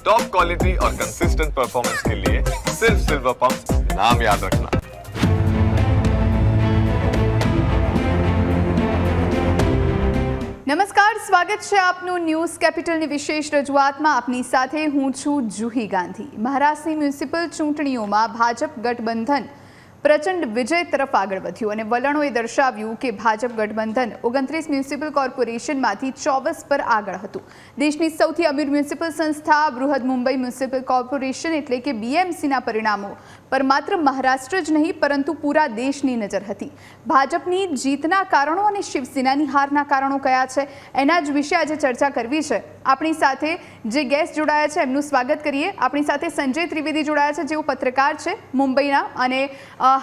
Top quality और consistent performance के लिए सिर्फ सिल्वर पंप नाम याद रखना નમસ્કાર સ્વાગત છે આપનું ન્યૂઝ કેપિટલની વિશેષ રજૂઆતમાં આપની સાથે હું છું જુહી ગાંધી મહારાષ્ટ્રની મ્યુનિસિપલ ચૂંટણીઓમાં ભાજપ ગઠબંધન પ્રચંડ વિજય તરફ આગળ વધ્યું અને વલણોએ દર્શાવ્યું કે ભાજપ ગઠબંધન ઓગણત્રીસ મ્યુનિસિપલ કોર્પોરેશનમાંથી ચોવીસ પર આગળ હતું. દેશની સૌથી અમીર મ્યુનિસિપલ સંસ્થા બૃહદ મુંબઈ મ્યુનિસિપલ કોર્પોરેશન એટલે કે બીએમસીના પરિણામો પર માત્ર મહારાષ્ટ્ર જ નહીં, પરંતુ પૂરા દેશની નજર હતી. ભાજપની જીતના કારણો અને શિવસેનાની હારના કારણો કયા છે એના જ વિશે આજે ચર્ચા કરવી છે. આપણી સાથે જે ગેસ્ટ જોડાયા છે એમનું સ્વાગત કરીએ. આપણી સાથે સંજય ત્રિવેદી જોડાયા છે, જેઓ પત્રકાર છે મુંબઈના અને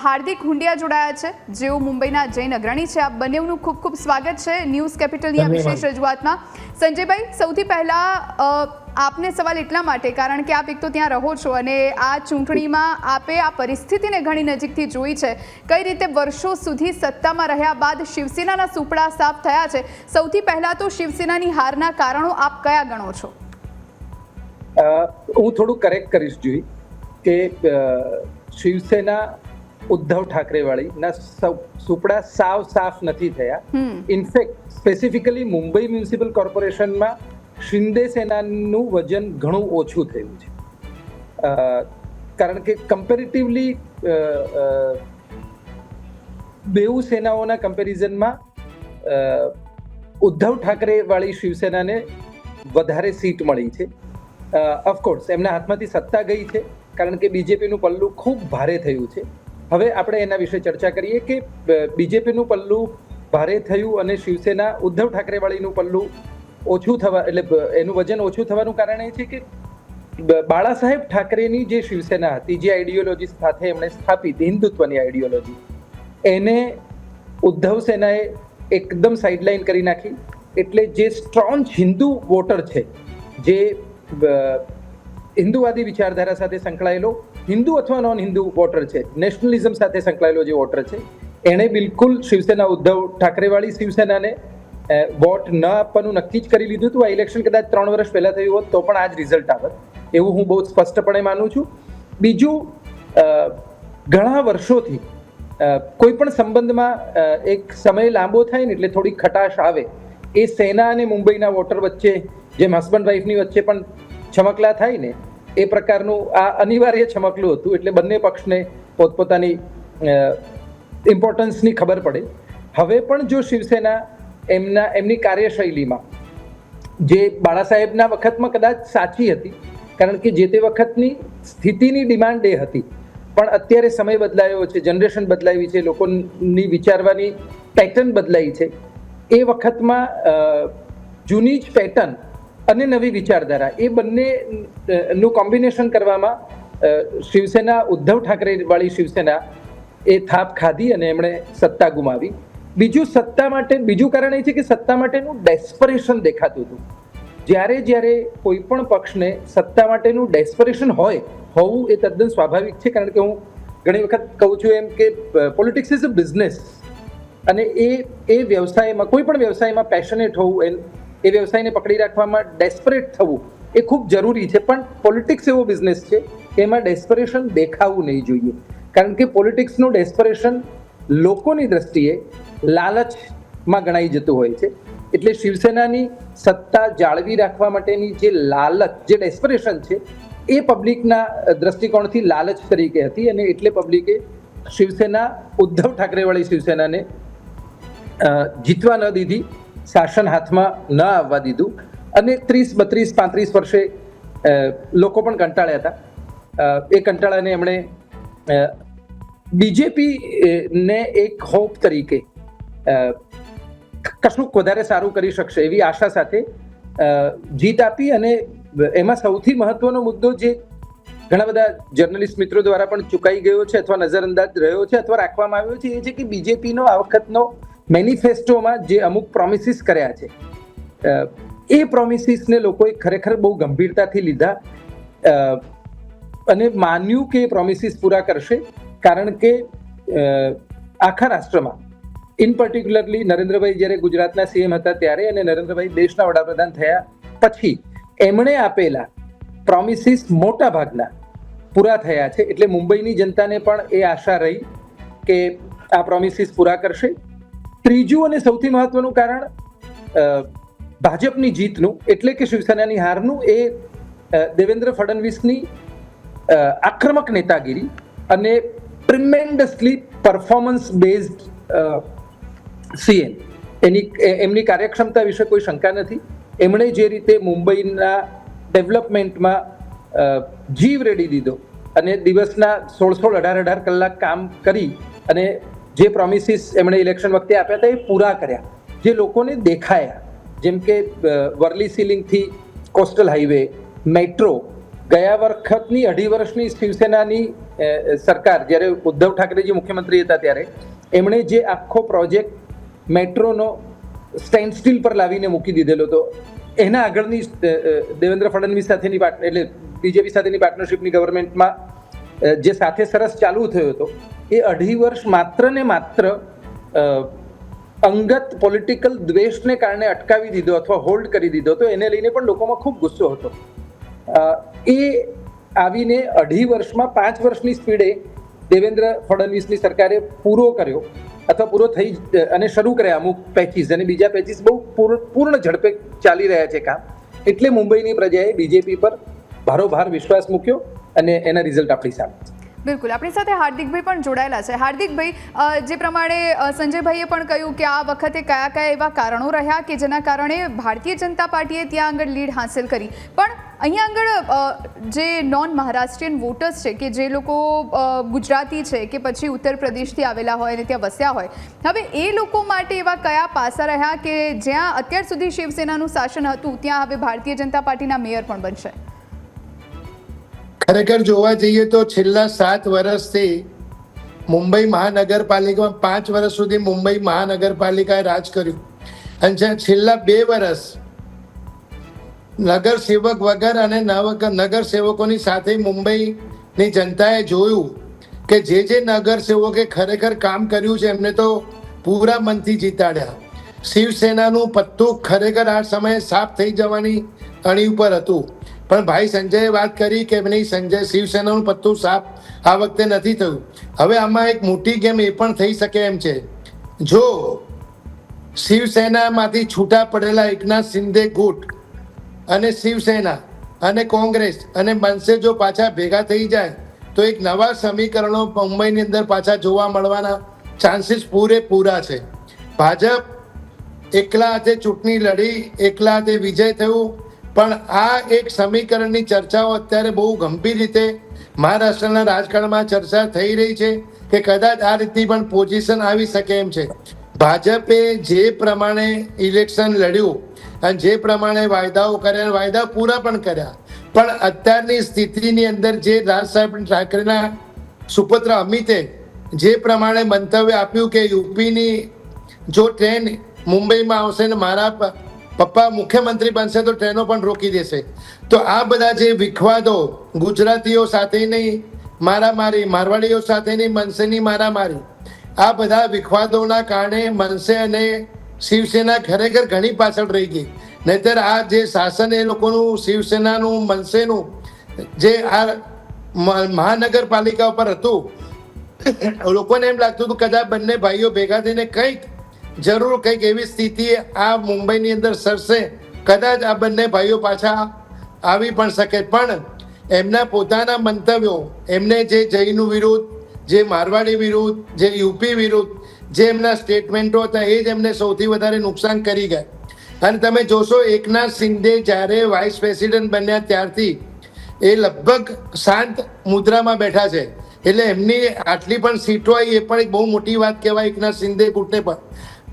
હાર્દિક હુંડિયા જોડાયા છે. જેઓ મુંબઈના જૈન અગ્રણી છે. આ બંનેનું ખૂબ ખૂબ સ્વાગત છે. ન્યૂઝ કેપિટલની આ વિશેષ રજૂઆતમાં. સંજયભાઈ સૌથી પહેલા આપને સવાલ એટલા માટે કારણ કે આપ એક તો ત્યાં રહો છો અને આ ચૂંટણીમાં આપે આ પરિસ્થિતિને ઘણી નજીકથી જોઈ છે. કઈ રીતે વર્ષો સુધી સત્તામાં રહ્યા બાદ શિવસેનાના સુપડા સાફ થયા છે? સૌથી પહેલા તો શિવસેનાની હારના કારણો આપ કયા ગણો છો? હું થોડું કરેક્ટ કરીશ જોઈ કે શિવસેના ઉદ્ધવ ઠાકરે વાળી ના સુપડા સાવ સાફ નથી થયા. In fact specifically Mumbai municipal કોર્પોરેશનમાં Shinde સેનાનું વજન ઘણું ઓછું થયું છે. કારણ કે કમ્પેરેટિવલી બેઉ સેનાઓના કમ્પેરિઝનમાં ઉદ્ધવ ઠાકરે વાળી શિવસેનાને વધારે સીટ મળી છે. ઓફકોર્સ એમના હાથમાંથી સત્તા ગઈ છે કારણ કે બીજેપીનું પલ્લું ખૂબ ભારે થયું છે. હવે આપણે એના વિશે ચર્ચા કરીએ કે બીજેપીનું પલ્લું ભારે થયું અને શિવસેના ઉદ્ધવ ઠાકરેવાળીનું પલ્લું ઓછું થવા, એટલે એનું વજન ઓછું થવાનું કારણ એ છે કે બાળા સાહેબ ઠાકરેની જે શિવસેના હતી, જે આઈડિયોલોજી સાથે એમણે સ્થાપિત, હિન્દુત્વની આઈડિયોલોજી એને ઉદ્ધવ સેનાએ એકદમ સાઇડલાઇન કરી નાખી, એટલે જે સ્ટ્રોંગ હિન્દુ વોટર છે, જે હિન્દુવાદી વિચારધારા સાથે સંકળાયેલો હિન્દુ અથવા નોન હિન્દુ વોટર છે. નેશનલિઝમ સાથે સંકળાયેલો જે વોટર છે, એણે બિલકુલ શિવસેના ઉદ્ધવ ઠાકરેવાળી શિવસેનાને વોટ ન આપવાનું નક્કી જ કરી લીધું હતું. આ ઇલેક્શન કદાચ ત્રણ વર્ષ પહેલાં થયું હોત તો પણ આ જ રિઝલ્ટ આવત. એવું હું બહુ સ્પષ્ટપણે માનું છું. બીજું ઘણા વર્ષોથી કોઈ પણ સંબંધમાં એક સમય લાંબો થાય ને એટલે થોડી ખટાશ આવે, એ સેના અને મુંબઈના વોટર વચ્ચે, જેમ હસબન્ડ વાઈફની વચ્ચે પણ છમકલા થાય ને એ પ્રકારનું આ અનિવાર્ય છમકલું હતું એટલે બંને પક્ષને પોતપોતાની ઇમ્પોર્ટન્સની ખબર પડે. હવે પણ જો શિવસેના એમના, એમની કાર્યશૈલીમાં જે બાળા સાહેબના વખતમાં કદાચ સાચી હતી, કારણ કે જે તે વખતની સ્થિતિની ડિમાન્ડ એ હતી, પણ અત્યારે સમય બદલાયો છે, જનરેશન બદલાવી છે, લોકોની વિચારવાની પેટર્ન બદલાઈ છે. એ વખતમાં જૂની જ પેટર્ન અને નવી વિચારધારા, એ બંને નું કોમ્બિનેશન કરવામાં શિવસેના, ઉદ્ધવ ઠાકરે વાળી શિવસેના, એ થાપ ખાધી અને એમણે સત્તા ગુમાવી. બીજું સત્તા માટે, બીજું કારણ એ છે કે સત્તા માટેનું ડેસ્પરેશન દેખાતું હતું. જ્યારે જ્યારે કોઈ પણ પક્ષને સત્તા માટેનું ડેસ્પરેશન હોય, હોવું એ તદ્દન સ્વાભાવિક છે. કારણ કે હું ઘણી વખત કહું છું એમ કે પોલિટિક્સ ઇઝ અ બિઝનેસ અને એ એ વ્યવસાયમાં, કોઈ પણ વ્યવસાયમાં પેશનેટ હોવું એ એ વ્યવસાયને પકડી રાખવામાં ડેસ્પરેટ થવું એ ખૂબ જરૂરી છે. પણ પોલિટિક્સ એવો બિઝનેસ છે કે એમાં ડેસ્પરેશન દેખાવું નહીં જોઈએ. કારણ કે પોલિટિક્સનું ડેસ્પરેશન લોકોની દ્રષ્ટિએ લાલચમાં ગણાઈ જતું હોય છે. એટલે શિવસેનાની સત્તા જાળવી રાખવા માટેની જે લાલચ, જે ડેસ્પરેશન છે, એ પબ્લિકના દ્રષ્ટિકોણથી લાલચ તરીકે હતી અને એટલે પબ્લિકે શિવસેના, ઉદ્ધવ ઠાકરેવાળી શિવસેનાને જીતવા ન દીધી. શાસન હાથમાં ન આવવા દીધું. અને ત્રીસ, બત્રીસ, પાંત્રીસ વર્ષે લોકો પણ કંટાળ્યા હતા. એ કંટાળાને એમણે બીજેપી ને એક હોપ તરીકે કશુંક વધારે સારું કરી શકશે એવી આશા સાથે જીત આપી અને એમાં સૌથી મહત્વનો મુદ્દો જે ઘણા બધા જર્નલિસ્ટ મિત્રો દ્વારા પણ ચૂકાઈ ગયો છે અથવા નજરઅંદાજ રહ્યો છે અથવા રાખવામાં આવ્યો છે એ છે કે બીજેપીનો આ વખતનો મેનિફેસ્ટોમાં જે અમુક પ્રોમિસીસ કર્યા છે. એ પ્રોમિસીસને લોકોએ ખરેખર બહુ ગંભીરતાથી લીધા. અને માન્યું કે એ પ્રોમિસીસ પૂરા કરશે, કારણ કે આખા રાષ્ટ્રમાં ઇન પર્ટિક્યુલરલી નરેન્દ્રભાઈ જ્યારે ગુજરાતના સીએમ હતા ત્યારે અને નરેન્દ્રભાઈ દેશના વડાપ્રધાન થયા પછી, એમણે આપેલા પ્રોમિસિસ મોટા ભાગના પૂરા થયા છે. એટલે મુંબઈની જનતાને પણ એ આશા રહી કે આ પ્રોમિસીસ પૂરા કરશે. ત્રીજું અને સૌથી મહત્વનું કારણ ભાજપની જીતનું, એટલે કે શિવસેનાની હારનું એ દેવેન્દ્ર ફડણવીસની આક્રમક નેતાગીરી અને ટ્રિમેન્ડસલી પરફોર્મન્સ બેઝડ સીએમ. એની એમની કાર્યક્ષમતા વિશે કોઈ શંકા નથી. એમણે જે રીતે મુંબઈના ડેવલપમેન્ટમાં જીવ રેડી દીધો અને દિવસના સોળ સોળ અઢાર અઢાર કલાક કામ કરી અને જે પ્રોમિસીસ એમણે ઇલેક્શન વખતે આપ્યા હતા એ પૂરા કર્યા. જે લોકોને દેખાયા, જેમ કે વરલી સીલિંગથી કોસ્ટલ હાઈવે મેટ્રો ગયા વખતની અઢી વર્ષની શિવસેનાની સરકાર, જ્યારે ઉદ્ધવ ઠાકરેજી મુખ્યમંત્રી હતા ત્યારે, એમણે જે આખો પ્રોજેક્ટ મેટ્રોનો સ્ટેન્ડ સ્ટીલ પર લાવીને મૂકી દીધેલો હતો. એના આગળની દેવેન્દ્ર ફડણવીસ સાથેની એટલે બીજેપી સાથેની પાર્ટનરશિપની ગવર્મેન્ટમાં જે સાથે સરસ ચાલુ થયો હતો એ અઢી વર્ષ માત્ર ને માત્ર અંગત પોલિટિકલ દ્વેષને કારણે અટકાવી દીધો અથવા હોલ્ડ કરી દીધો હતો. એને લઈને પણ લોકોમાં ખૂબ ગુસ્સો હતો. એ આવીને અઢી વર્ષમાં પાંચ વર્ષની સ્પીડે દેવેન્દ્ર ફડણવીસની સરકારે પૂરો કર્યો અથવા પૂરો થઈ અને શરૂ કર્યા અમુક પેચીસ અને બીજા પેચીસ બહુ પૂર્ણ ઝડપે ચાલી રહ્યા છે કામ. એટલે મુંબઈની પ્રજાએ બીજેપી પર ભારોભાર વિશ્વાસ મૂક્યો અને એના રિઝલ્ટ આપણી સામે. છે. બિલકુલ. આપણી સાથે હાર્દિકભાઈ પણ જોડાયેલા છે. હાર્દિકભાઈ જે પ્રમાણે સંજયભાઈએ પણ કહ્યું કે આ વખતે કયા કયા એવા કારણો રહ્યા કે જેના કારણે ભારતીય જનતા પાર્ટીએ ત્યાં આગળ લીડ હાંસલ કરી. પણ અહીંયા આગળ જે નોન મહારાષ્ટ્રીયન વોટર્સ છે કે જે લોકો ગુજરાતી છે કે પછી ઉત્તર પ્રદેશથી આવેલા હોય અને ત્યાં વસ્યા હોય, હવે એ લોકો માટે એવા કયા પાસા રહ્યા કે જ્યાં અત્યાર સુધી શિવસેનાનું શાસન હતું, ત્યાં હવે ભારતીય જનતા પાર્ટીના મેયર પણ બનશે? ખરેખર જોવા જઈએ તો છેલ્લા સાત વર્ષથી મુંબઈ મહાનગરપાલિકામાં પાંચ વર્ષ સુધી મુંબઈ મહાનગરપાલિકાએ રાજ કર્યું. અને જ્યાં છેલ્લા બે વર્ષ નગર સેવક વગર અને નવ- નગર સેવકોની સાથે મુંબઈની જનતાએ જોયું કે જે જે નગર સેવકે ખરેખર કામ કર્યું છે, એમને તો પૂરા મનથી જીતાડ્યા. શિવસેનાનું પત્તું ખરેખર આ સમયે સાફ થઈ જવાની અણી ઉપર હતું. પણ ભાઈ સંજયે વાત કરી કે નહીં, સંજય શિવસેનાનું પત્તું સાફ આ વખતે નથી થયું. હવે આમાં એક મોટી ગેમ એ પણ થઈ શકે એમ છે. જો શિવસેનામાંથી છૂટા પડેલા એકનાથ શિંદે ગુટ અને શિવસેના અને કોંગ્રેસ અને મનસે જો પાછા ભેગા થઈ જાય, તો એક નવા સમીકરણો મુંબઈની અંદર પાછા જોવા મળવાના ચાન્સીસ પૂરેપૂરા છે. ભાજપ એકલા હાથે ચૂંટણી લડી, એકલા હાથે વિજય થયું પણ આ એક સમીકરણની ચર્ચાઓ અત્યારે બહુ ગંભીર રીતે મહારાષ્ટ્રના રાજકારણમાં ચર્ચા થઈ રહી છે કે કદાચ આ રીતની પણ પોઝિશન આવી શકે એમ છે. ભાજપે જે પ્રમાણે ઇલેક્શન લડ્યું અને જે પ્રમાણે વાયદાઓ કર્યા વાયદા પૂરા પણ કર્યા, પણ અત્યારની સ્થિતિની અંદર જે રાજ સાહેબ ઠાકરેના સુપુત્ર અમિતે જે પ્રમાણે મંતવ્ય આપ્યું કે યુપીની જો ટ્રેન મુંબઈમાં આવશે ને મારા પપ્પા, મુખ્યમંત્રી બનશે તો ટ્રેનો પણ રોકી દેશે. તો આ બધા જે વિખવાદો ગુજરાતીઓ સાથેની, મારામારી, મારવાડીઓ સાથેની, મનસેની મારામારી, આ બધા વિખવાદોના કારણે મનસે અને શિવસેના ખરેખર ઘણી પાછળ રહી ગઈ. નહીતર આ જે શાસન એ લોકોનું, શિવસેનાનું, મનસેનું, જે આ મહાનગરપાલિકા ઉપર હતું લોકોને એમ લાગતું હતું કદાચ બંને ભાઈઓ ભેગા થઈને કંઈક જરૂર કંઈક એવી સ્થિતિ આ મુંબઈની અંદર સરશે કદાચ આ બંને ભાઈઓ પાછા આવી પણ શકે, પણ એમના પોતાના મંતવ્યો, એમને જે જૈનું વિરુદ્ધ જે મારવાડી વિરુદ્ધ જે યુપી વિરુદ્ધ જે એમના સ્ટેટમેન્ટો હતા, એ જ એમને સૌથી વધારે નુકસાન કરી ગયા. અને તમે જોશો, એકનાથ શિંદે જ્યારે વાઇસ પ્રેસિડેન્ટ બન્યા ત્યારથી, એ લગભગ શાંત મુદ્રામાં બેઠા છે. એટલે એમની આટલી પણ સીટો આવી, એ પણ એક બહુ મોટી વાત કહેવાય એકનાથ શિંદે ગુટને પણ.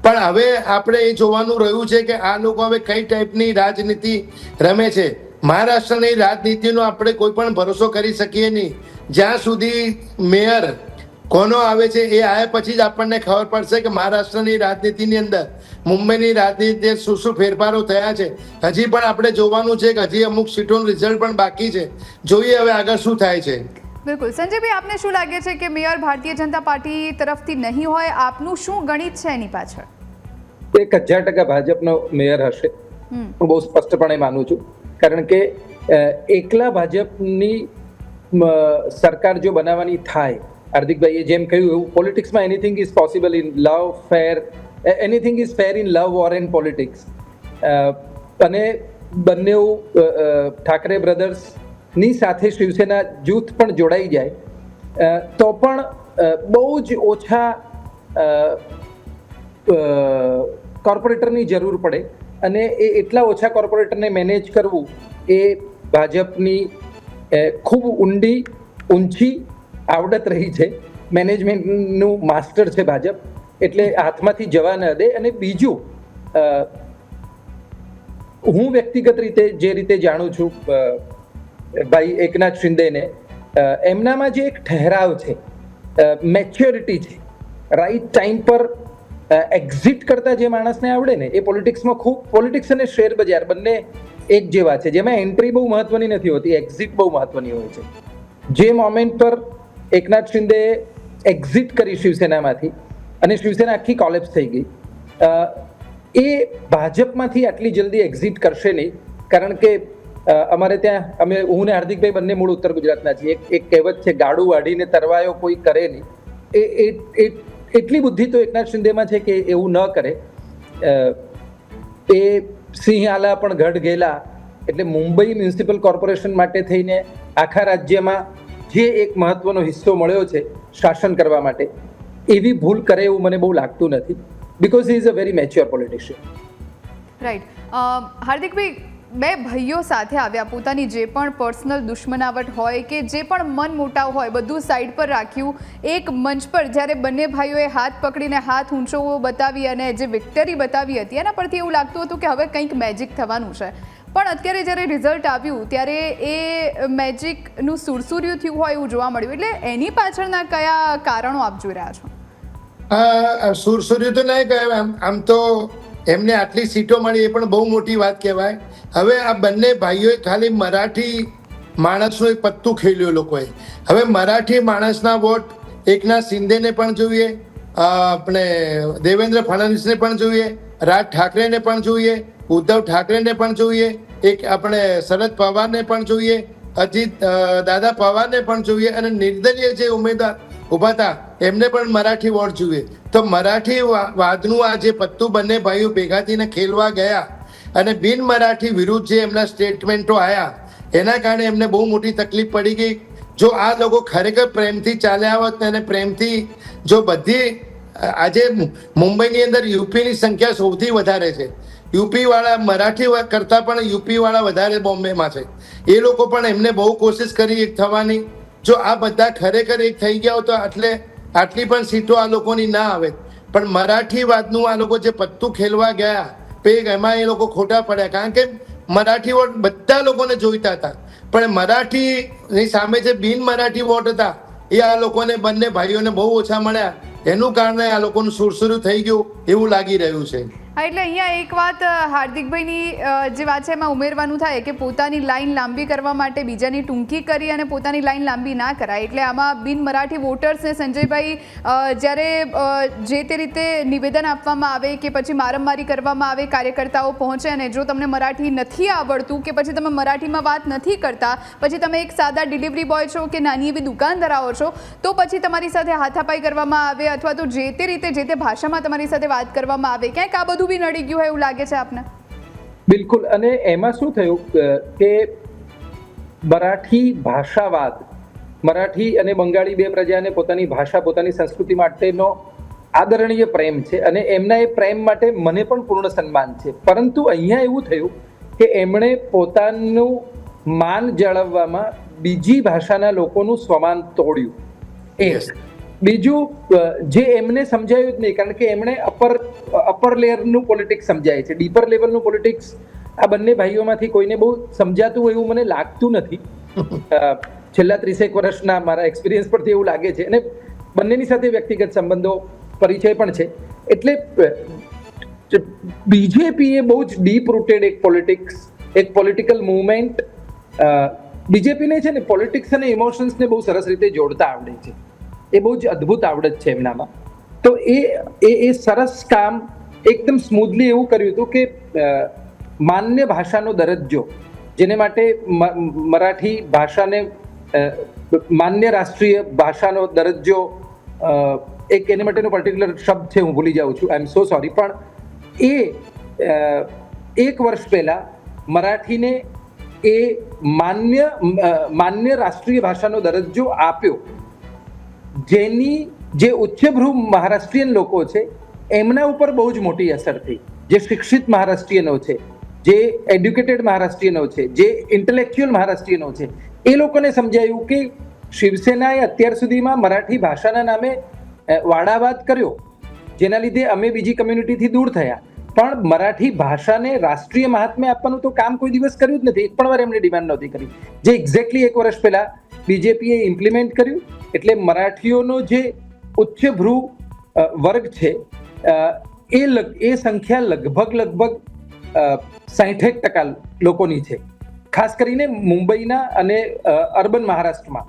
પણ હવે આપણે એ જોવાનું રહ્યું છે કે આ લોકો હવે કઈ ટાઈપની રાજનીતિ રમે છે. મહારાષ્ટ્રની રાજનીતિનો આપણે કોઈ પણ ભરોસો કરી શકીએ નહીં. જ્યાં સુધી મેયર કોનો આવે છે એ આવ્યા પછી જ આપણને ખબર પડશે કે મહારાષ્ટ્રની રાજનીતિની અંદર મુંબઈની રાજનીતિ શું શું ફેરફારો થયા છે. હજી પણ આપણે જોવાનું છે કે હજી અમુક સીટોનું રિઝલ્ટ પણ બાકી છે. જોઈએ હવે આગળ શું થાય છે. બિલકુલ. સંજયભાઈ, આપને શું લાગે છે કે મેયર ભારતીય જનતા પાર્ટી તરફથી નહીં હોય? આપનું શું ગણિત છે એની પાછળ? એક હજાર ટકા ભાજપનો મેયર હશે. હું બહુ સ્પષ્ટપણે માનું છું. કારણ કે એકલા ભાજપની સરકાર જો બનાવવાની થાય હાર્દિકભાઈએ જેમ કહ્યું એવું પોલિટિક્સમાં anything is possible in love fair anything is fair in love or in politics અને બંને ઠાકરે બ્રધર્સની સાથે શિવસેના જૂથ પણ જોડાઈ જાય તો પણ બહુ જ ઓછા કોર્પોરેટરની જરૂર પડે અને એ એટલા ઓછા કોર્પોરેટરને મેનેજ કરવું એ ભાજપની ખૂબ ઊંડી, ઊંચી આવડત રહી છે. મેનેજમેન્ટનું માસ્ટર છે ભાજપ, એટલે હાથમાંથી જવા ન દે. અને બીજું હું વ્યક્તિગત રીતે જે રીતે જાણું છું ભાઈ એકનાથ શિંદેને એમનામાં જે એક ઠહેરાવ છે મેચ્યોરિટી છે, રાઈટ ટાઈમ પર એક્ઝિટ કરતા જે માણસને આવડે ને, એ પોલિટિક્સમાં ખૂબ પોલિટિક્સ અને શેર બજાર બંને એક જેવા છે, જેમાં એન્ટ્રી બહુ મહત્વની નથી હોતી એક્ઝિટ બહુ મહત્વની હોય છે. જે મોમેન્ટ પર એકનાથ શિંદે એક્ઝિટ કરી શિવસેનામાંથી અને શિવસેના આખી કોલેપ્સ થઈ ગઈ એ ભાજપમાંથી આટલી જલ્દી એક્ઝિટ કરશે નહીં, કારણ કે અમારે ત્યાં, અમે, હું ને હાર્દિકભાઈ બંને મૂળ ઉત્તર ગુજરાતના છીએ, એક કહેવત છે, ગાડું વાઢીને તરવાયો કોઈ કરે નહીં એ એ એટલી બુદ્ધિ તો એકનાથ શિંદેમાં છે કે એવું ન કરે. એ સિંહ આલા પણ ગઢ ગયેલા એટલે મુંબઈ મ્યુનિસિપલ કોર્પોરેશન માટે થઈને આખા રાજ્યમાં જે એક મહત્વનો હિસ્સો મળ્યો છે શાસન કરવા માટે, એવી ભૂલ કરે એવું મને બહુ લાગતું નથી. Because he is a very mature politician right હાર્દિકભાઈ બે ભાઈઓ સાથે આવ્યા. પોતાની જે પણ પર્સનલ દુશ્મનાવટ હોય કે જે પણ મન મોટાવ હોય, બધું સાઈડ પર રાખ્યું. એક મંચ પર જ્યારે બંને ભાઈઓએ હાથ પકડીને હાથ ઊંચો બતાવી અને જે વિક્ટરી બતાવી હતી, એના પરથી એવું લાગતું હતું કે હવે કંઈક મેજિક થવાનું છે. પણ અત્યારે જ્યારે રિઝલ્ટ આવ્યું, ત્યારે એ મેજિકનું સુરસુર્યું થયું હોય એવું જોવા મળ્યું. એટલે એની પાછળના કયા કારણો આપ જોઈ રહ્યા છો? સુરસુર્યું તો નહીં આમ આમ તો એમને આટલી સીટો મળી એ પણ બહુ મોટી વાત કહેવાય. હવે આ બંને ભાઈઓએ ખાલી મરાઠી માણસનું એક પત્તું ખેલ્યું લોકોએ. હવે મરાઠી માણસના વોટ એકના શિંદેને પણ જોઈએ આપણે દેવેન્દ્ર ફડણવીસને પણ જોઈએ, રાજ ઠાકરેને પણ જોઈએ, ઉદ્ધવ ઠાકરેને પણ જોઈએ, એક આપણે શરદ પવારને પણ જોઈએ, અજીત દાદા પવારને પણ જોઈએ અને નિર્દલીય જે ઉમેદવાર ઊભા હતા એમને પણ મરાઠી વોર્ડ જોઈએ. તો મરાઠી વાદનું આ જે પત્તું બંને ભાઈઓ ભેગા થઈને ખેલવા ગયા અને બિન મરાઠી વિરુદ્ધ જે એમના સ્ટેટમેન્ટો આવ્યા એના કારણે એમને બહુ મોટી તકલીફ પડી ગઈ. જો આ લોકો ખરેખર પ્રેમથી ચાલ્યા હોત અને પ્રેમથી જો બધી, આજે મુંબઈની અંદર યુપીની સંખ્યા સૌથી વધારે છે. યુપી વાળા મરાઠી કરતાં પણ યુપી વાળા વધારે બોમ્બેમાં છે. એ લોકો પણ એમને બહુ કોશિશ કરી થવાની. જો આ બધા ખરેખર એક થઈ ગયા તો આટલે આટલી પણ સીટો આ લોકોની ના આવે. પણ મરાઠીવાદનું આ લોકો જે પત્તું ખેલવા ગયા પેગ એમાં એ લોકો ખોટા પડ્યા. કારણ કે મરાઠી વોટ બધા લોકોને જોઈતા હતા. પણ મરાઠીની સામે જે બિન મરાઠી વોટ હતા, એ આ લોકોને બંને ભાઈઓને બહુ ઓછા મળ્યા. એનું કારણે આ લોકોનું સુરસુરું થઈ ગયું, એવું લાગી રહ્યું છે. એટલે અહીંયા એક વાત હાર્દિકભાઈની જે વાત છે એમાં ઉમેરવાનું થાય કે પોતાની લાઈન લાંબી કરવા માટે બીજાની ટૂંકી કરી અને પોતાની લાઈન લાંબી ના કરાય. એટલે આમાં બિન મરાઠી વોટર્સને સંજયભાઈ જ્યારે જે તે રીતે નિવેદન આપવામાં આવે કે પછી મારમારી કરવામાં આવે, કાર્યકર્તાઓ પહોંચે અને જો તમને મરાઠી નથી આવડતું કે પછી તમે મરાઠીમાં વાત નથી કરતા, પછી તમે એક સાદા ડિલિવરી બોય છો કે નાની એવી દુકાન ધરાવો છો, તો પછી તમારી સાથે હાથાપાઈ કરવામાં આવે અથવા તો જે તે રીતે જે તે ભાષામાં તમારી સાથે વાત કરવામાં આવે ક્યાંક આ બધું બી નડી ગયું હોય એવું લાગે છે આપને? બિલકુલ. અને એમાં શું થયું કે મરાઠી ભાષાવાદ મરાઠી અને બંગાળી બે પ્રજાને પોતાની ભાષા પોતાની સંસ્કૃતિ માટેનો આદરણીય પ્રેમ છે અને એમના એ પ્રેમ માટે મને પણ પૂર્ણ સન્માન છે. પરંતુ અહીંયા એવું થયું કે એમણે પોતાનું માન જાળવવામાં બીજી ભાષાના લોકોનું સ્વમાન તોડ્યું. એ. બીજું જે એમને સમજાયું જ નહીં, કારણ કે એમણે અપર અપર લેયરનું પોલિટિક્સ સમજાય છે. ડીપર લેવલનું પોલિટિક્સ આ બંને ભાઈઓમાંથી કોઈને બહુ સમજાતું એવું મને લાગતું નથી. છેલ્લા ત્રીસેક વર્ષના મારા એક્સપિરિયન્સ પરથી એવું લાગે છે. અને બંનેની સાથે વ્યક્તિગત સંબંધો, પરિચય પણ છે. એટલે બીજેપી એ બહુ જ ડીપ રૂટેડ એક પોલિટિક્સ એક પોલિટિકલ મુવમેન્ટ બીજેપીને છે ને પોલિટિક્સ અને ઇમોશન્સને બહુ સરસ રીતે જોડતા આવડે છે. એ બહુ જ અદ્ભુત આવડત છે એમનામાં. તો એ એ એ સરસ કામ એકદમ સ્મૂથલી એવું કર્યું હતું કે માન્ય ભાષાનો દરજ્જો, જેને માટે મરાઠી ભાષાને માન્ય રાષ્ટ્રીય ભાષાનો દરજ્જો એક એને માટેનો પર્ટિક્યુલર શબ્દ છે, હું ભૂલી જાઉં છું આઈ એમ સો સોરી પણ એ એક વર્ષ પહેલા મરાઠીને એ માન્ય માન્ય રાષ્ટ્રીય ભાષાનો દરજ્જો આપ્યો. જેની જે ઉચ્ચભ્રુ મહારાષ્ટ્રીયન લોકો છે, એમના ઉપર બહુ જ મોટી અસર થઈ. જે શિક્ષિત મહારાષ્ટ્રીયનો છે, જે એડ્યુકેટેડ મહારાષ્ટ્રીયનો છે, જે ઇન્ટેલેક્ચ્યુઅલ મહારાષ્ટ્રીયનો છે, એ લોકોને સમજાયું કે શિવસેનાએ અત્યાર સુધીમાં મરાઠી ભાષાના નામે વાડાવાદ કર્યો, જેના લીધે અમે બીજી કમ્યુનિટીથી દૂર થયા. પણ મરાઠી ભાષાને રાષ્ટ્રીય મહાત્મ્ય આપવાનું તો કામ કોઈ દિવસ કર્યું જ નથી. એક પણ વાર એમણે ડિમાન્ડ નહોતી કરી. જે એક્ઝેક્ટલી એક વર્ષ પહેલા બીજેપીએ ઇમ્પ્લિમેન્ટ કર્યું. એટલે મરાઠીઓનો જે ઉચ્ચભ્રુ ભ્રુ વર્ગ છે એ એ સંખ્યા લગભગ લગભગ સાહીઠેક ટકા લોકોની છે. ખાસ કરીને મુંબઈના અને અર્બન મહારાષ્ટ્રમાં.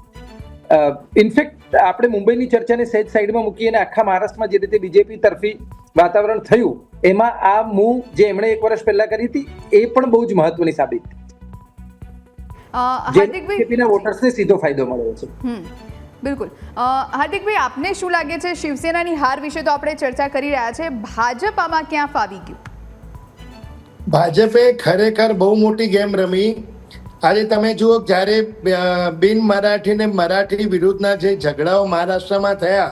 ઇનફેક્ટ આપણે મુંબઈની ચર્ચાને સહેજ સાઈડમાં મૂકી અને આખા મહારાષ્ટ્રમાં જે રીતે બીજેપી તરફી વાતાવરણ થયું, એમાં આ મૂવ જે એમણે એક વર્ષ પહેલા કરી હતી, એ પણ બહુ જ મહત્વની સાબિત. હાર્દિકભાઈ બીજેપીના વોટર્સને સીધો ફાયદો મળ્યો છે. બિલકુલ. હાર્દિકભાઈ આપને શું લાગે છે શિવસેનાની હાર વિશે તો આપણે ચર્ચા કરી રહ્યા છે. ભાજપ આમાં ક્યાં ફાવી ગયું? ભાજપે ખરેખર બહુ મોટી ગેમ રમી. આજે તમે જુઓ જ્યારે બિન મરાઠી ને મરાઠી વિરુદ્ધના જે ઝઘડાઓ મહારાષ્ટ્રમાં થયા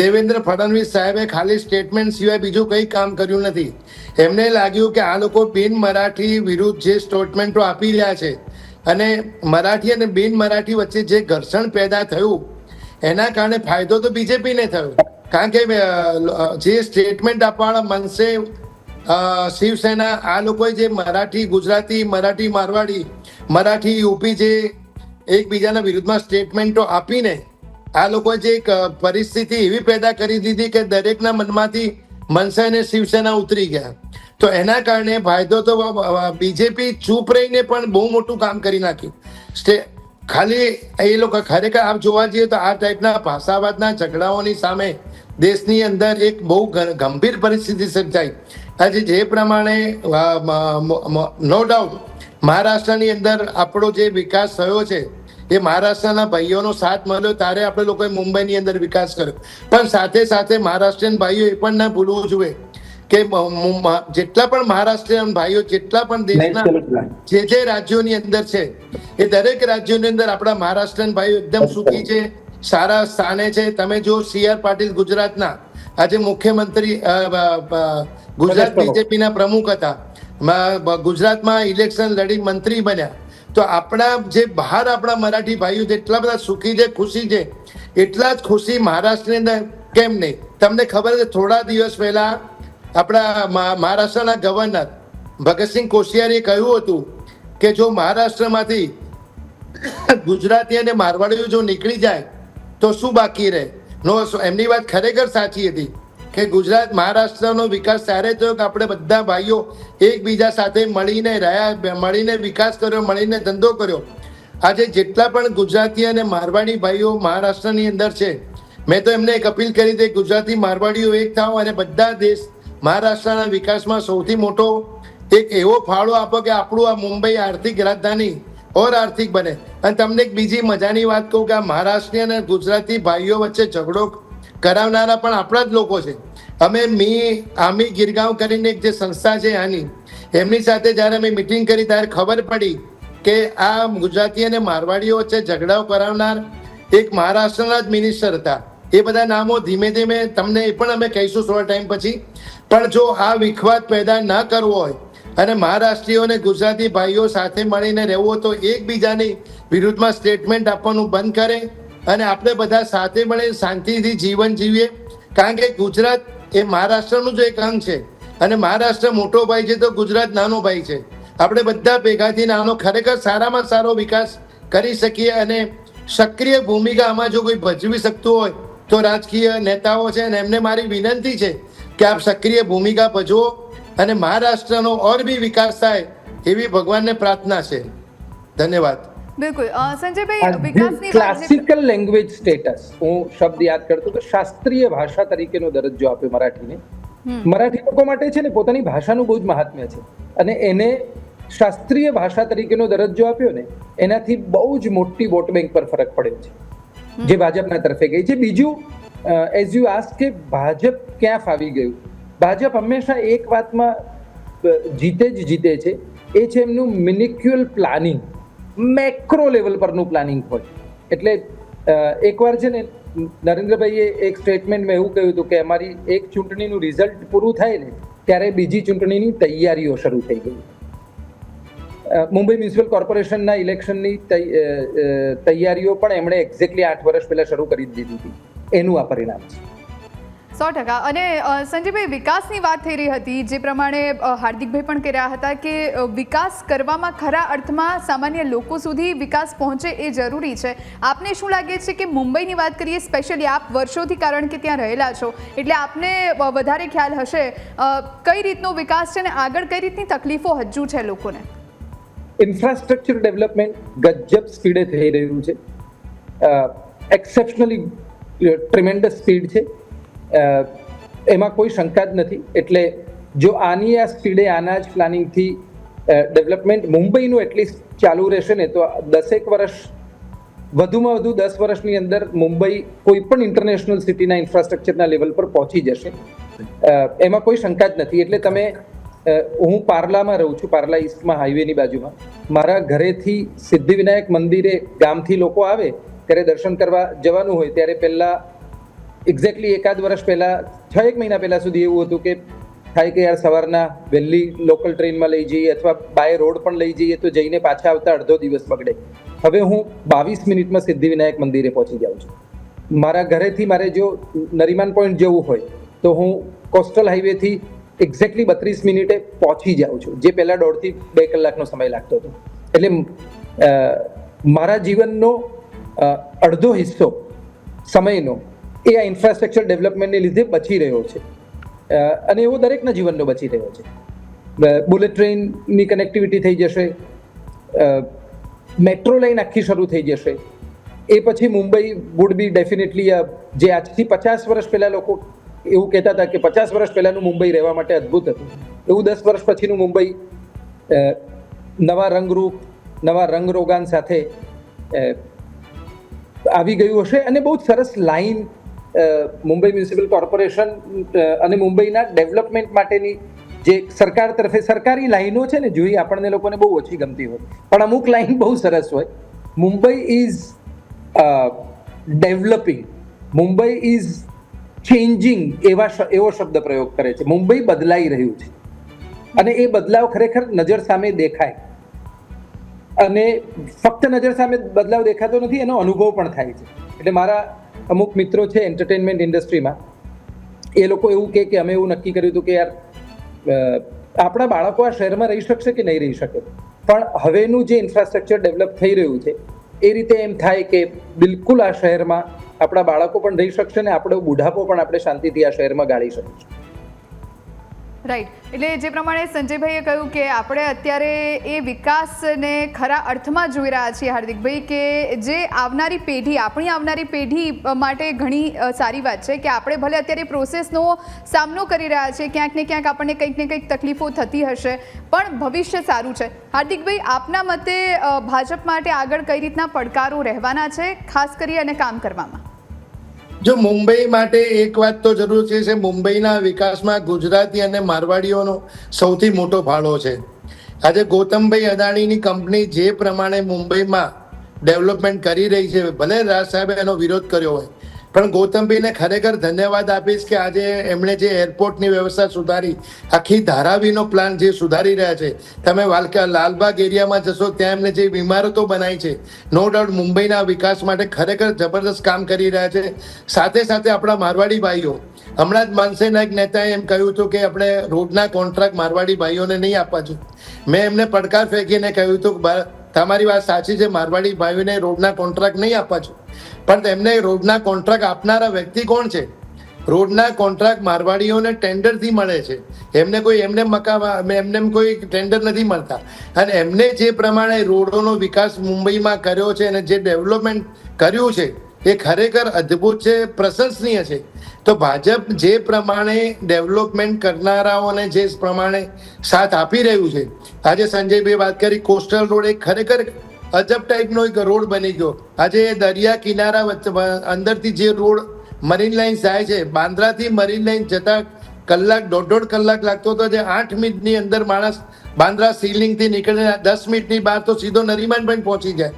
દેવેન્દ્ર ફડણવીસ સાહેબે ખાલી સ્ટેટમેન્ટ સિવાય બીજું કંઈ કામ કર્યું નથી. એમને લાગ્યું કે આ લોકો બિન મરાઠી વિરુદ્ધ જે સ્ટેટમેન્ટો આપી રહ્યા છે અને મરાઠી અને બિન મરાઠી વચ્ચે જે ઘર્ષણ પેદા થયું, એના કારણે ફાયદો તો બીજેપીને થયો. કારણ કે જે સ્ટેટમેન્ટ આપવાના મનસે શિવસેના, આ લોકોએ જે મરાઠી, ગુજરાતી, મરાઠી, મારવાડી, મરાઠી, યુપી જે એકબીજાના વિરુદ્ધમાં સ્ટેટમેન્ટો આપીને, આ લોકોએ જે એક પરિસ્થિતિ એવી પેદા કરી દીધી કે દરેકના મનમાંથી મનસા અને શિવસેના ઉતરી ગયા. તો એના કારણે ફાયદો તો બીજેપી ચૂપ રહીને પણ બહુ મોટું કામ કરી નાખ્યું. ખાલી એ લોકો ખરેખર આપ જોવા જઈએ તો આ ટાઈપના ભાષાવાદના ઝઘડાઓની સામે દેશની અંદર એક બહુ ગંભીર પરિસ્થિતિ સર્જાઈ. આજે જે પ્રમાણે નો ડાઉટ મહારાષ્ટ્રની અંદર આપણો જે વિકાસ થયો છે, એ મહારાષ્ટ્રના ભાઈઓનો સાથ મળ્યો, ત્યારે આપણે લોકોએ મુંબઈની અંદર વિકાસ કર્યો. પણ સાથે સાથે મહારાષ્ટ્રીયન ભાઈઓ એ પણ ના ભૂલવું જોઈએ. કે જેટલા પણ મહારાષ્ટ્રીયન ભાઈઓ જેટલા પણ દેશના જે જે રાજ્યોની અંદર છે એ દરેક રાજ્યોની અંદર આપણા મહારાષ્ટ્રીયન ભાઈઓ એકદમ સુખી છે સારા સ્થાને છે. તમે જો સી આર પાટીલ ગુજરાતના આજે મુખ્યમંત્રી ગુજરાત. બીજેપીના પ્રમુખ હતા ગુજરાતમાં ઇલેક્શન લડી મંત્રી બન્યા. તો આપણા જે બહાર આપણા મરાઠી ભાઈઓ જેટલા બધા સુખી છે ખુશી છે એટલા જ ખુશી મહારાષ્ટ્રની અંદર કેમ નહીં? તમને ખબર છે થોડા દિવસ પહેલા આપણા મહારાષ્ટ્રના ગવર્નર ભગતસિંહ કોશિયારીએ કહ્યું હતું કે જો મહારાષ્ટ્રમાંથી ગુજરાતી અને મારવાડીઓ જો નીકળી જાય, તો શું બાકી રહે? નો એમની વાત ખરેખર સાચી હતી કે ગુજરાત, મહારાષ્ટ્રનો વિકાસ ત્યારે થયો કે આપણે બધા ભાઈઓ એકબીજા સાથે મળીને રહ્યા મળીને વિકાસ કર્યો, મળીને ધંધો કર્યો. આજે જેટલા પણ ગુજરાતી અને મારવાડી ભાઈઓ મહારાષ્ટ્રની અંદર છે, મેં તો એમને એક અપીલ કરી હતી ગુજરાતી મારવાડીઓ એક થાવ અને બધા દેશ મહારાષ્ટ્રના વિકાસમાં સૌથી મોટો એક એવો ફાળો આપો કે આપણું આ મુંબઈ આર્થિક રાજધાની ઓર આર્થિક બને. અને તમને એક બીજી મજાની વાત કહું કે આ મહારાષ્ટ્રી અને ગુજરાતી ભાઈઓ વચ્ચે ઝઘડો કરાવનારા પણ આપણા જ લોકો છે. અમે મી, આમી ગીરગાંવ કરીને એક જે સંસ્થા છે આની, એમની સાથે જ્યારે અમે મિટિંગ કરી ત્યારે ખબર પડી કે આ ગુજરાતી અને મારવાડીઓ વચ્ચે ઝઘડાઓ કરાવનાર એક મહારાષ્ટ્રના જ મિનિસ્ટર હતા. એ બધા નામો ધીમે ધીમે તમને એ પણ અમે કહીશું થોડા ટાઈમ પછી. પણ જો આ વિખવાદ પેદા ન કરવો હોય અને મહારાષ્ટ્રીય અને ગુજરાતી ભાઈઓ સાથે મળીને રહેવું હોય તો એકબીજાની વિરુદ્ધમાં સ્ટેટમેન્ટ આપવાનું બંધ કરે અને આપણે બધા સાથે મળીને શાંતિથી જીવન જીવીએ. કારણ કે ગુજરાત એ મહારાષ્ટ્રનું જ એક અંગ છે અને મહારાષ્ટ્ર મોટો ભાઈ છે તો ગુજરાત નાનો ભાઈ છે. આપણે બધા ભેગાથી નાનો ખરેખર સારામાં સારો વિકાસ કરી શકીએ અને સક્રિય ભૂમિકા આમાં જો કોઈ ભજવી શકતું હોય તો રાજકીય નેતાઓ છે અને એમને મારી વિનંતી છે કે આપ સક્રિય ભૂમિકા ભજવો અને મહારાષ્ટ્રનો ઓર બી વિકાસ થાય એવી ભગવાનને પ્રાર્થના છે. ધન્યવાદ. બિલકુલ. સંજયભાઈ વિકાસની ક્લાસિકલ લેંગ્વેજ સ્ટેટસ હું શબ્દ યાદ કરતો કે શાસ્ત્રીય ભાષા તરીકેનો દરજ્જો આપ્યો મરાઠીને. મરાઠી લોકો માટે છે ને પોતાની ભાષાનું બહુ જ મહાત્મ્ય છે. અને એને શાસ્ત્રીય ભાષા તરીકેનો દરજ્જો આપ્યો ને એનાથી બહુ જ મોટી વોટ બેંક પર ફરક પડ્યો છે. જે ભાજપના તરફે ગઈ છે. બીજું એઝ યુ આસ્ક કે ભાજપ ક્યાં ફાવી ગયું? ભાજપ હંમેશા એક વાતમાં જીતે જ જીતે છે. એ છે એમનું મિનિક્યુઅલ પ્લાનિંગ મેક્રો લેવલ પરનું પ્લાનિંગ હોય. એટલે એકવાર છે ને, નરેન્દ્રભાઈએ એક સ્ટેટમેન્ટમાં એવું કહ્યું હતું કે અમારી એક ચૂંટણીનું રિઝલ્ટ પૂરું થાય ને, ત્યારે બીજી ચૂંટણીની તૈયારીઓ શરૂ થઈ ગઈ. મુંબઈ મ્યુનિસિપલ કોર્પોરેશનના ઇલેક્શનની તૈયારીઓ પણ એમણે એક્ઝેક્ટલી આઠ વર્ષ પહેલા શરૂ કરી દીધી હતી. એનું આ પરિણામ છે. સો ટકા. અને સંજયભાઈ, વિકાસની વાત થઈ રહી હતી, જે પ્રમાણે હાર્દિકભાઈ પણ કર્યા હતા કે વિકાસ કરવામાં ખરા અર્થમાં સામાન્ય લોકો સુધી વિકાસ પહોંચે એ જરૂરી છે. આપને શું લાગે છે કે મુંબઈની વાત કરીએ, સ્પેશિયલી આપ વર્ષોથી, કારણ કે ત્યાં રહેલા છો, એટલે આપને વધારે ખ્યાલ હશે કઈ રીતનો વિકાસ છે ને આગળ કઈ રીતની તકલીફો હજુ છે લોકોને? ઇન્ફ્રાસ્ટ્રક્ચર ડેવલપમેન્ટ ગજબ સ્પીડે થઈ રહ્યું છે. એક્સેપ્શનલી ટ્રિમેન્ડસ સ્પીડ છે. એમાં કોઈ શંકા જ નથી. એટલે જો આની આ સ્પીડે આના જ પ્લાનિંગથી ડેવલપમેન્ટ મુંબઈનું એટલીસ્ટ ચાલુ રહેશે ને, તો દસેક વર્ષ, વધુમાં વધુ દસ વર્ષની અંદર મુંબઈ કોઈ પણ ઇન્ટરનેશનલ સિટીના ઇન્ફ્રાસ્ટ્રક્ચરના લેવલ પર પહોંચી જશે. એમાં કોઈ શંકા જ નથી. એટલે તમે હું પાર્લામાં રહું છું, પાર્લા ઈસ્ટમાં, હાઈવેની બાજુમાં. મારા ઘરેથી સિદ્ધિવિનાયક મંદિરે ગામથી લોકો આવે, ત્યારે દર્શન કરવા જવાનું હોય, ત્યારે પહેલાં એક્ઝેક્ટલી એકાદ વર્ષ પહેલાં, છ એક મહિના પહેલાં સુધી એવું હતું કે, થાય કે યાર સવારના વહેલી લોકલ ટ્રેનમાં લઈ જઈએ અથવા બાય રોડ પણ લઈ જઈએ, તો જઈને પાછા આવતા અડધો દિવસ બગડે હવે હું બાવીસ મિનિટમાં સિદ્ધિવિનાયક મંદિરે પહોંચી જાઉં છું. મારા ઘરેથી મારે જો નરીમાન પોઈન્ટ જવું હોય, તો હું કોસ્ટલ હાઈવેથી એક્ઝેક્ટલી બત્રીસ મિનિટે પહોંચી જાઉં છું. જે પહેલાં દોઢથી બે કલાકનો સમય લાગતો હતો. એટલે મારા જીવનનો અડધો હિસ્સો સમયનો એ આ ઇન્ફ્રાસ્ટ્રક્ચર ડેવલપમેન્ટને લીધે બચી રહ્યો છે. અને એવો દરેકના જીવનનો બચી રહ્યો છે. બુલેટ ટ્રેનની કનેક્ટિવિટી થઈ જશે. મેટ્રો લાઇન આખી શરૂ થઈ જશે. એ પછી મુંબઈ વુડ બી ડેફિનેટલી જે આજથી પચાસ વર્ષ પહેલાં લોકો એવું કહેતા હતા કે પચાસ વર્ષ પહેલાનું મુંબઈ રહેવા માટે અદ્ભુત હતું. એવું દસ વર્ષ પછીનું મુંબઈ નવા રંગરૂપ, નવા રંગરોગાન સાથે આવી ગયું હશે અને બહુ સરસ લાઈન મુંબઈ મ્યુનિસિપલ કોર્પોરેશન અને મુંબઈના ડેવલપમેન્ટ માટેની જે સરકાર તરફે સરકારી લાઈનો છે ને, જોઈ આપણને લોકોને બહુ ઓછી ગમતી હોય. પણ અમુક લાઈન બહુ સરસ હોય. Mumbai is developing. Mumbai is changing એવા એવો શબ્દ પ્રયોગ કરે છે. મુંબઈ બદલાઈ રહ્યું છે. અને એ બદલાવ ખરેખર નજર સામે દેખાય. અને ફક્ત નજર સામે બદલાવ દેખાતો નથી, એનો અનુભવ પણ થાય છે. એટલે મારા અમુક મિત્રો છે એન્ટરટેનમેન્ટ ઇન્ડસ્ટ્રીમાં એ લોકો એવું કહે કે અમે એવું નક્કી કર્યું હતું કે યાર આપણા બાળકો આ શહેરમાં રહી શકશે કે નહીં રહી શકે? પણ હવેનું જે ઇન્ફ્રાસ્ટ્રક્ચર ડેવલપ થઈ રહ્યું છે, એ રીતે એમ થાય કે બિલકુલ આ શહેરમાં આપણા બાળકો પણ રહી શકશે ને આપણો બુઢાપો પણ આપણે શાંતિથી આ શહેરમાં ગાળી શકીશું રાઈટ એટલે જે પ્રમાણે સંજયભાઈએ કહ્યું કે આપણે અત્યારે એ વિકાસને ખરા અર્થમાં જોઈ રહ્યા છીએ હાર્દિકભાઈ, કે જે આવનારી પેઢી, આપણી આવનારી પેઢી માટે ઘણી સારી વાત છે કે આપણે ભલે અત્યારે પ્રોસેસનો સામનો કરી રહ્યા છીએ, ક્યાંક ને ક્યાંક આપણને કંઈક ને કંઈક તકલીફો થતી હશે, પણ ભવિષ્ય સારું છે. હાર્દિકભાઈ, આપના મતે ભાજપ માટે આગળ કઈ રીતના પડકારો રહેવાના છે, ખાસ કરી અને કામ કરવામાં? જો મુંબઈ માટે એક વાત તો જરૂર છે છે મુંબઈના વિકાસમાં ગુજરાતી અને મારવાડીઓનો સૌથી મોટો ફાળો છે. આજે ગૌતમભાઈ અદાણીની કંપની જે પ્રમાણે મુંબઈમાં ડેવલપમેન્ટ કરી રહી છે, ભલે રાજ સાહેબે એનો વિરોધ કર્યો હોય પણ ગૌતમભાઈને ખરેખર ધન્યવાદ આપીશ કે આજે એમણે જે એરપોર્ટની વ્યવસ્થા સુધારી, આખી ધારાવીનો પ્લાન જે સુધારી રહ્યા છે, તમે વાલકા લાલબાગ એરિયામાં જશો, ત્યાં એમને જે ઇમારતો બનાવી છે, નો ડાઉટ મુંબઈના વિકાસ માટે ખરેખર જબરદસ્ત કામ કરી રહ્યા છે. સાથે સાથે આપણા મારવાડી ભાઈઓ, હમણાં જ માનસેના એક નેતાએ એમ કહ્યું હતું કે આપણે રોડના કોન્ટ્રાક્ટ મારવાડી ભાઈઓને નહીં આપવા જોઈએ. મેં એમને પડકાર ફેંકીને કહ્યું હતું કે તમારી વાત સાચી છે, મારવાડી ભાઈઓને રોડના કોન્ટ્રાક્ટ નહીં આપવા જોઈએ પણ તેમને રોડના કોન્ટ્રાક્ટ આપનારા વ્યક્તિ કોણ છે? રોડના કોન્ટ્રાક્ટ મારવાડીઓને ટેન્ડરથી મળે છે. એમને કોઈ એમને મકાન એમને એમ કોઈ ટેન્ડર નથી મળતા. અને એમને જે પ્રમાણે રોડોનો વિકાસ મુંબઈમાં કર્યો છે અને જે ડેવલપમેન્ટ કર્યું છે, એ ખરેખર અદ્ભુત છે, પ્રશંસનીય છે. તો ભાજપ જે પ્રમાણે ડેવલપમેન્ટ કરનારાઓને જે પ્રમાણે સાથ આપી રહ્યું છે, આજે સંજયભાઈ વાત કરી કોસ્ટલ રોડ એક ખરેખર અજબ ટાઈપનો એક રોડ બની ગયો. આજે દરિયા કિનારા વચ્ચે અંદરથી જે રોડ મરીન લાઈન જાય છે, બાંદ્રાથી મરીન લાઈન જતા કલાક, દોઢ દોઢ કલાક લાગતો હતો જે આઠ મિનિટની અંદર માણસ બાંદ્રા સીલિંગથી નીકળીને દસ મિનિટની બહાર તો સીધો નરીમાન પણ પહોંચી જાય.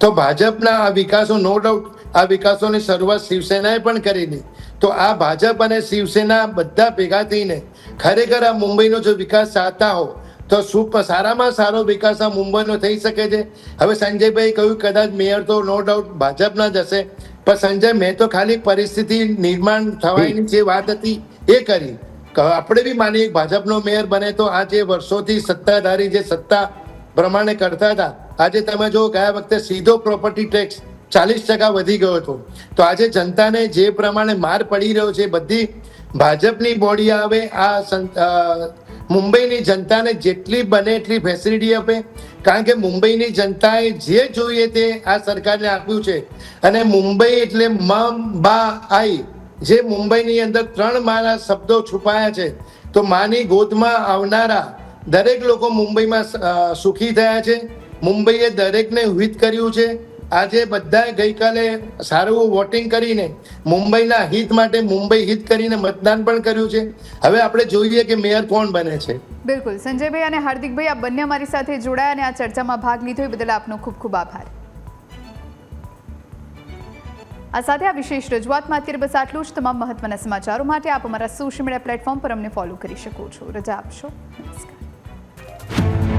તો ભાજપના આ વિકાસો નો ડાઉટ આ વિકાસોની શરૂઆત શિવસેનાએ પણ કરેલી. તો આ ભાજપ અને શિવસેના બધા ભેગા થઈને ખરેખર આ મુંબઈનો જો વિકાસ ચાહતા હો, તો શું સારામાં સારો વિકાસ આ મુંબઈનો થઈ શકે છે? હવે સંજયભાઈ કહ્યું, કદાચ મેયર તો નો ડાઉટ ભાજપના જ હશે. પણ સંજય, મેં તો ખાલી પરિસ્થિતિ નિર્માણ થવાની જે વાત હતી એ કરી. આપણે બી માનીએ કે ભાજપનો મેયર બને તો આ જે વર્ષોથી સત્તાધારી જે સત્તા પ્રમાણે કરતા હતા, આજે તમે જો ગયા વખતે સીધો પ્રોપર્ટી ટેક્સ ચાલીસ ટકા વધી ગયો હતો. તો આજે જનતાને જે પ્રમાણે માર પડી રહ્યો છે, બધી ભાજપની બોડી આવે, આ મુંબઈની જનતાને જેટલી બને એટલી ફેસિલિટી આપે. કારણ કે મુંબઈની જનતાએ જે જોઈએ તે આ સરકારને આપ્યું છે. અને મુંબઈ એટલે મમ, બા, આઈ, જે મુંબઈની અંદર ત્રણ મારા શબ્દો છુપાયા છે. તો માની ગોદમાં આવનારા દરેક લોકો મુંબઈમાં સુખી થયા છે. મુંબઈએ દરેકને હિત કર્યું છે. આજે બધાએ ગઈકાલે સારું વોટિંગ કરીને મુંબઈના હિત માટે મુંબઈ હિત કરીને મતદાન પણ કર્યું છે. હવે આપણે જોઈએ કે મેયર કોણ બને છે. બિલકુલ. સંજયભાઈ અને હાર્દિકભાઈ, આ બંને અમારી સાથે જોડાયા અને આ ચર્ચામાં ભાગ લીધો. એ બદલ આપનો ખૂબ ખૂબ આભાર. આ સાથે આ વિશેષ રજૂઆતમાં અત્યારે બસ આટલું જ. તમામ મહત્વના સમાચારો માટે આપ અમારા સોશિયલ મીડિયા પ્લેટફોર્મ પર અમને ફોલો કરી શકો છો. રજા આપશો. નમસ્કાર.